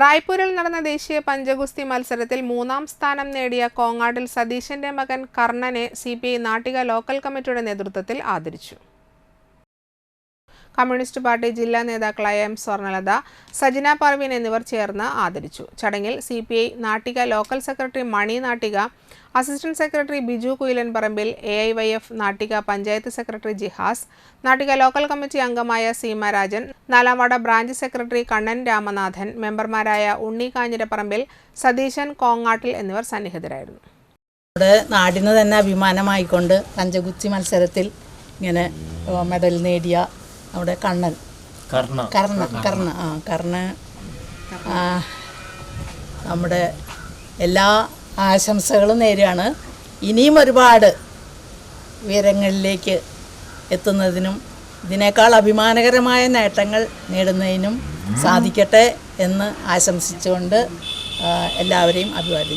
റായ്പൂരിൽ നടന്ന ദേശീയ പഞ്ചഗുസ്തി മത്സരത്തിൽ മൂന്നാം സ്ഥാനം നേടിയ കോങ്ങാട്ടിൽ സതീശന്റെ മകൻ കർണനെ C P I Nattika local കമ്മിറ്റിയുടെ നേതൃത്വത്തിൽ ആദരിച്ചു. കമ്മ്യൂണിസ്റ്റ് പാർട്ടി ജില്ലാ നേതാക്കളായ എം സ്വർണലത സജിന പർവീൻ എന്നിവർ ചേർന്ന് ആദരിച്ചു. ചടങ്ങിൽ C Nattika local secretary Mani Nattika assistant secretary Biju Kuyilan Parambil A I Y F Nattika panchayat secretary Jihas Nattika local committee അംഗമായ സീമ രാജൻ നാലാംവാട ബ്രാഞ്ച് സെക്രട്ടറി കണ്ണൻ രാമനാഥൻ മെമ്പർമാരായ ഉണ്ണി കാഞ്ഞിരപ്പറമ്പിൽ സതീശൻ കോങ്ങാട്ടിൽ എന്നിവർ സന്നിഹിതരായിരുന്നു. നമ്മുടെ നാടിന് തന്നെ അഭിമാനമായിക്കൊണ്ട് കഞ്ചകുച്ചി മത്സരത്തിൽ ഇങ്ങനെ മെഡൽ നേടിയ നമ്മുടെ കണ്ണൻ. കർണ. കർണ കർണ ആ കർണ നമ്മുടെ എല്ലാ ആശംസകളും നേരുകയാണ് ഇനിയും ഒരുപാട് ഉയരങ്ങളിലേക്ക് എത്തുന്നതിനും ഇതിനേക്കാൾ അഭിമാനകരമായ നേട്ടങ്ങൾ നേടുന്നതിനും സാധിക്കട്ടെ എന്ന് ആശംസിച്ചുകൊണ്ട് എല്ലാവരെയും അഭിവാദ്യം.